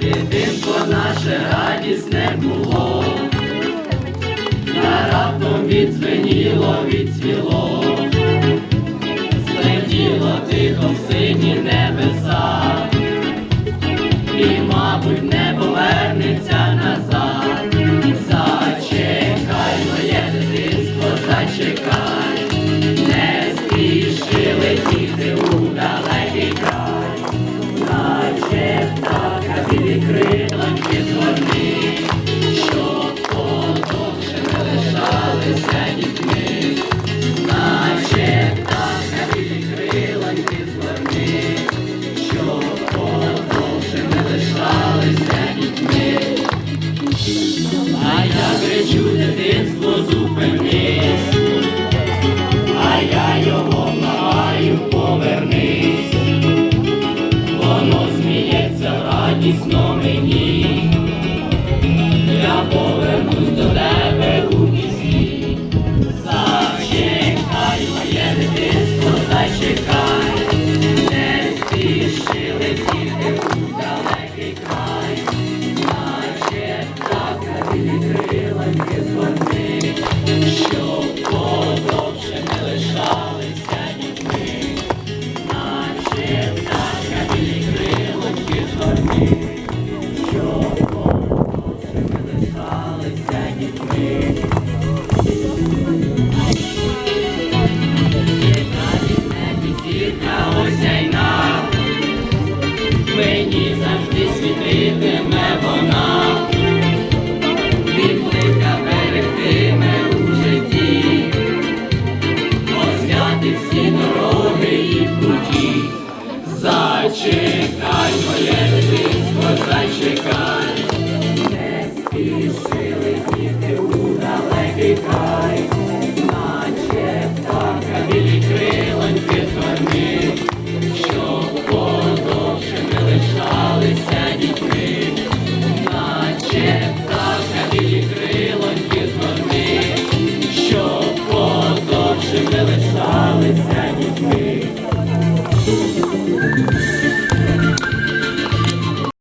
дитинство наше радісне було, на раптом відзвеніло, відцвіло, злетіло тихо в сині небеса, і, мабуть, не. you. Мені завжди світитиме вона, віплика берегтиме у житті, освяти всі дороги і путі, зачекай моє дитинство, зачекай.